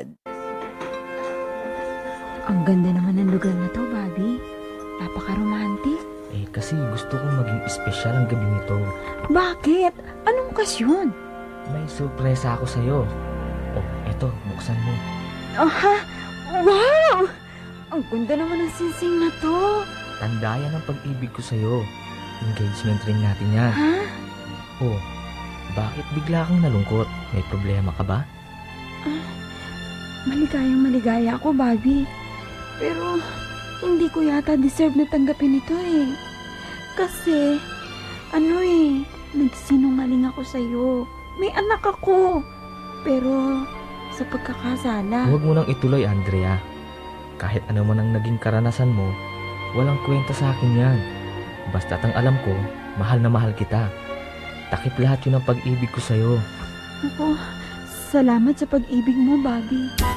God. Ang ganda naman ng lugar na to, Bobby. Napaka-romantic. Eh, kasi gusto kong maging espesyal ang gabi nito. Bakit? Anong okasyon? May sorpresa ako sa'yo. Oh, eto, buksan mo. Aha! Wow! Ang ganda naman ng sinsing na to. Tanda yan ang pag-ibig ko sa'yo. Engagement ring natin yan. Ha? Oh, bakit bigla kang nalungkot? May problema ka ba? Maligayang maligaya ako, Bobby. Pero, hindi ko yata deserve na tanggapin ito eh. Kasi, ano eh, nagsinungaling ako sa'yo. May anak ako. Pero, sa pagkakasala. Huwag mo nang ituloy, Andrea. Kahit ano man ang naging karanasan mo, walang kwenta sa akin yan. Basta't ang alam ko, mahal na mahal kita. Takip lahat yun ang pag-ibig ko sa'yo. Ako, salamat sa pag-ibig mo, Bobby.